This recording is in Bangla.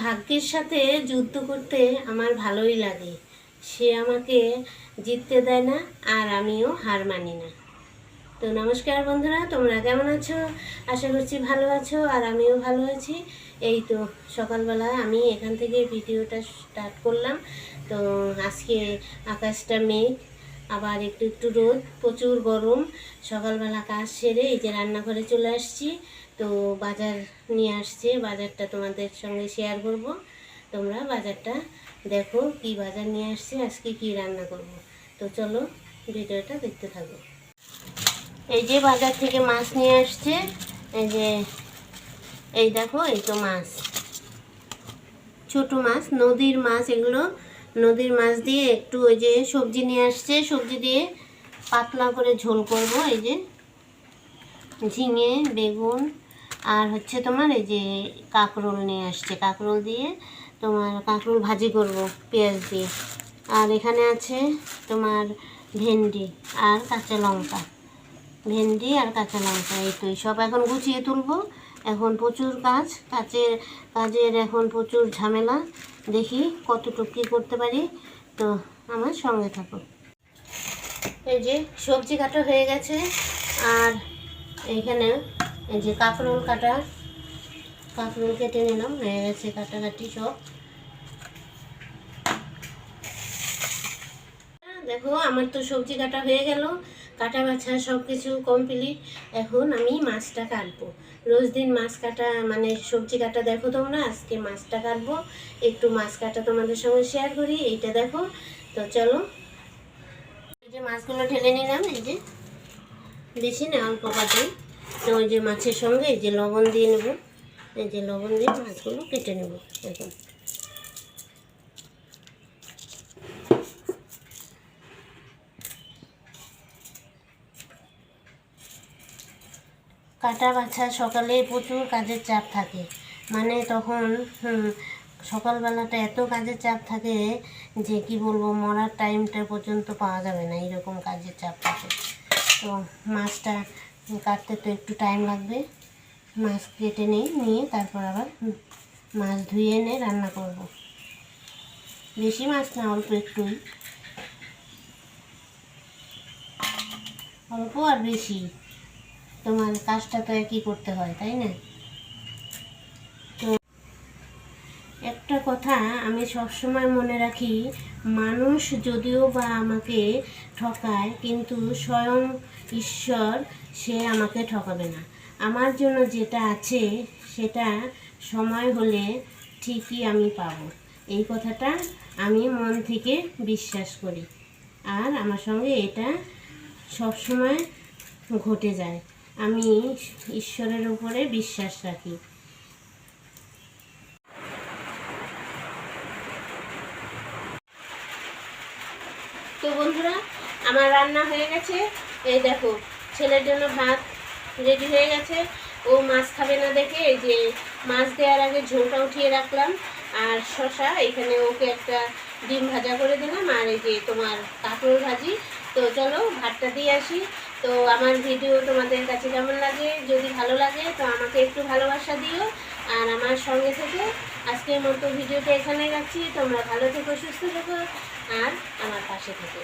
ভাগ্যের সাথে যুদ্ধ করতে আমার ভালোই লাগে। সে আমাকে জিততে দেয় না, আর আমিও হার মানি না। তো নমস্কার বন্ধুরা, তোমরা কেমন আছো? আশা করছি ভালো আছো, আর আমিও ভালো আছি। এই তো সকালবেলা আমি এখান থেকে ভিডিওটা স্টার্ট করলাম। তো আজকে আকাশটা মেঘ আবার একটু একটু রোদ, প্রচুর গরম। সকালবেলা কাজ সেরে এই যে রান্নাঘরে চলে আসছি। তো বাজার নিয়ে আসছে, বাজারটা তোমাদের সঙ্গে শেয়ার করব। তোমরা বাজারটা দেখো, কি বাজার নিয়ে আসছে, আজকে কি রান্না করব। তো চলো ভিডিওটা দেখতে থাকো। এই যে বাজার থেকে মাছ নিয়ে আসছে, এই যে, এই দেখো এই তো মাছ। ছোট মাছ, নদীর মাছ, এগুলো নদীর মাছ দিয়ে একটু ওই যে সবজি নিয়ে আসছে, সবজি দিয়ে পাতলা করে ঝোল করব, এই যে ঝিঙে, বেগুন, আর হচ্ছে তোমার এই যে কাঁকরোল নিয়ে আসছে। কাঁকরোল দিয়ে তোমার কাঁকরোল ভাজি করব পেঁয়াজ দিয়ে। আর এখানে আছে তোমার ভেন্ডি আর কাঁচা লঙ্কা। ভেন্ডি আর কাঁচা লঙ্কা, এই তো সব এখন গুছিয়ে তুলবো। এখন প্রচুর কাজ, কাজের কাজের এখন প্রচুর ঝামেলা। দেখি কতটুকু কী করতে পারি। তো আমার সঙ্গে থাকো। এই যে সবজি কাটা হয়ে গেছে, আর এইখানে এই যে কাঁকরোল কাটা, কাঁকরোল কেটে নিলাম, হয়ে গেছে কাটাকাটি সব। দেখো, আমার তো সবজি কাটা হয়ে গেল। কাটা বাছা সব কিছু কমপ্লিট এখন আমি মাছটা কাটবো। রোজ দিন মাছ কাটা মানে সবজি কাটা দেখো তোমরা, আজকে মাছটা কাটবো। একটু মাছ কাটা তোমাদের সঙ্গে শেয়ার করি, এইটা দেখো। তো চলো, এই যে মাছগুলো ঢেলে নিলাম, এই যে। বেশি না, অল্প কাটে। তো ওই যে মাছের সঙ্গে এই যে লবণ দিয়ে নেব। এই যে লবণ দিয়ে মাছগুলো কেটে নেব এখন কাটা বাছা সকালে প্রচুর কাজের চাপ থাকে। মানে তখন সকালবেলাটা এত কাজের চাপ থাকে যে কি বলব, মরার টাইমটা পর্যন্ত পাওয়া যাবে না এরকম কাজের চাপ থাকে। তো মাছটা কাটতে তো একটু টাইম লাগবে। মাছ কেটে নিই, নিয়ে তারপর আবার মাছ ধুয়ে এনে রান্না করব। বেশি মাছ না, অল্প একটুই। অল্প আর বেশি? তোমার কাজটা তো একই করতে হয়, তাই না? তো একটা কথা আমি সবসময় মনে রাখি, মানুষ যদিও বা আমাকে ঠকায়, কিন্তু স্বয়ং ঈশ্বর সে আমাকে ঠকাবে না। আমার জন্য যেটা আছে, সেটা সময় হলে ঠিকই আমি পাব। এই কথাটা আমি মন থেকে বিশ্বাস করি। আর আমার সঙ্গে এটা সবসময় ঘটে যায়। আমি ঈশ্বরের উপরে বিশ্বাস রাখি। তো বন্ধুরা, আমার রান্না হয়ে গেছে। এই দেখো, ছেলের জন্য ভাত রেডি হয়ে গেছে। ও মাছ খাবে না দেখে এই যে মাছ দেওয়ার আগে ঝোলটা উঠিয়ে রাখলাম। আর শশা, এখানে ওকে একটা ডিম ভাজা করে দিলাম। আর এই যে তোমার কাঁকড়োর ভাজি। তো চলো, ভাতটা দিয়ে আসি। তো আমার ভিডিও তোমাদের কাছে কেমন লাগে? যদি ভালো লাগে, তো আমাকে একটু ভালোবাসা দিও। আর আমার সঙ্গে থেকে আজকের মতো ভিডিওটা এখানে রাখছি। তোমরা ভালো থেকো, সুস্থ থেকো, আর আমার পাশে থেকে।